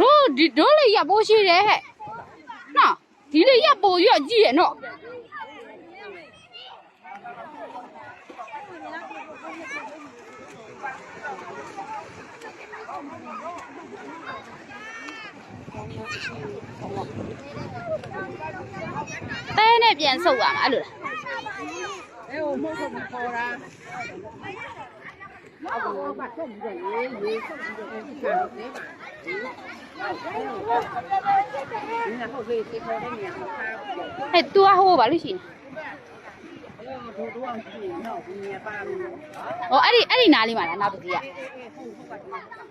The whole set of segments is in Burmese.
တို့ဒီတို့လေးရပိုးရှိတယ်ဟဲ့နော်ဒီလေးရပိုးရွက်ကြည့်ရနော်တဲနဲ့ပြန်ဆုပ်ရမှာအဲ့လိုလားအဲဟိုမဟုတ်ဘူးခေါ်တာ အော်ဘာဆုံးတယ်လေရေဆုံးတယ်ဒီကနေ့ဒီနေ့ဟုတ်ပြီဒီခေါ်တဲ့နေရာမှာခါပြီးတော့ဟဲ့ तू ဟိုပါလို့ရှိနေဒူဒူအောင်ကြည့်နော်ဒီနေရာပါလို့။ဩအဲ့ဒီအဲ့ဒီနားလေးမှာလားနောက်တစ်စီးက။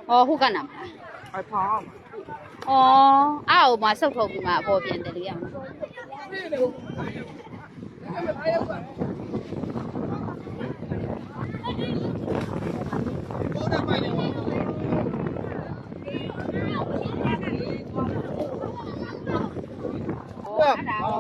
ဩဟုတ်ကနားမှာအဖောင်း။ဩအဲ့ဟိုမှာဆုတ်ထုတ်ပြီးမှအပေါ်ပြန်တယ်လေရမှာ။ အ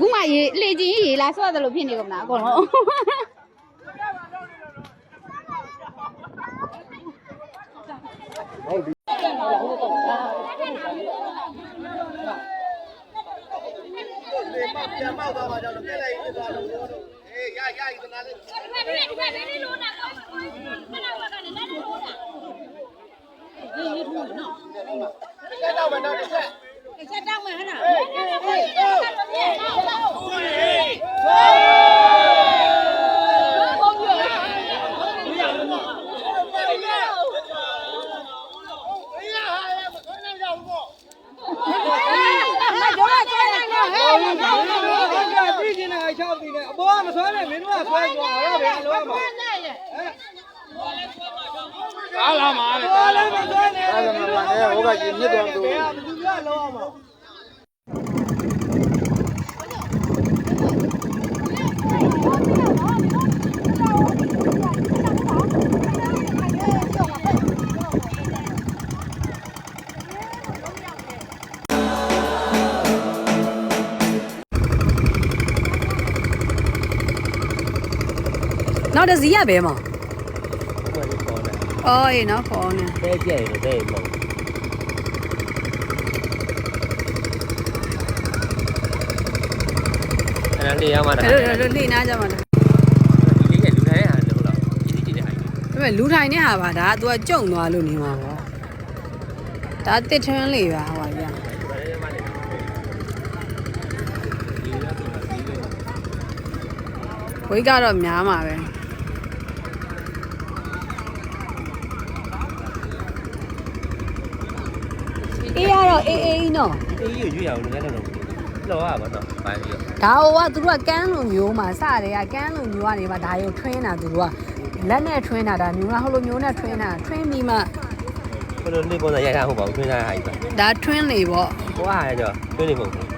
ခုမှရေလေကျင်ကြီးရေလာဆွတ်တယ်လို့ဖြစ်နေကုန်တာအကုန်လုံးမ တော့မတော့တစ်ချက် ဆွဲနဲ့မင်းတို့ကဆွဲသွားတော့ဘယ်လိုမှာအားလာမှာလေအားလာမှာဆွဲနေအားလာမှာလေဟိုကကြီးမြစ်တော်သူဘယ်သူကလောအောင် နောက်တစ်စီးရပဲမောင်ဘယ်လိုခေါ်လဲအော်ရေနော်ခေါ်နေတဲကြဲတယ်တဲမဟုတ်အဲ့ဒါလေးရမှာတာအဲ့လိုလိုနေနာကြမှာလားဒီလေးကလူတိုင်းဟာလို့လားဒီဒီတဲ့အိုင်ဒါပေမဲ့လူထိုင်နေဟာပါဒါက तू ကကြုံသွားလို့နေမှာပေါ့ဒါတစ်ထွန်းလေးပါဟိုပါရဝိတ်ကတော့များမှာပဲ အေးရတော့အေးအေးနော်အေးရွရွရအောင်လည်းလည်းလောရပါတော့ဘာပြီးတော့ဒါဟိုကသူတို့ကကန်းလိုမျိုးမှာစတယ်ကကန်းလိုမျိုးကနေမှဒါရုပ်ထွင်းတာသူတို့ကလက်နဲ့ထွင်းတာဒါမျိုးကဟိုလိုမျိုးနဲ့ထွင်းတာထွင်းပြီးမှဘယ်လိုနေပုံစံရိုက်ထားဟုတ်ပါဘူးထွင်းထားဟိုက်ပါဒါထွင်းလေပေါ့ဟိုအားရကြောတွင်းနေပုံစံ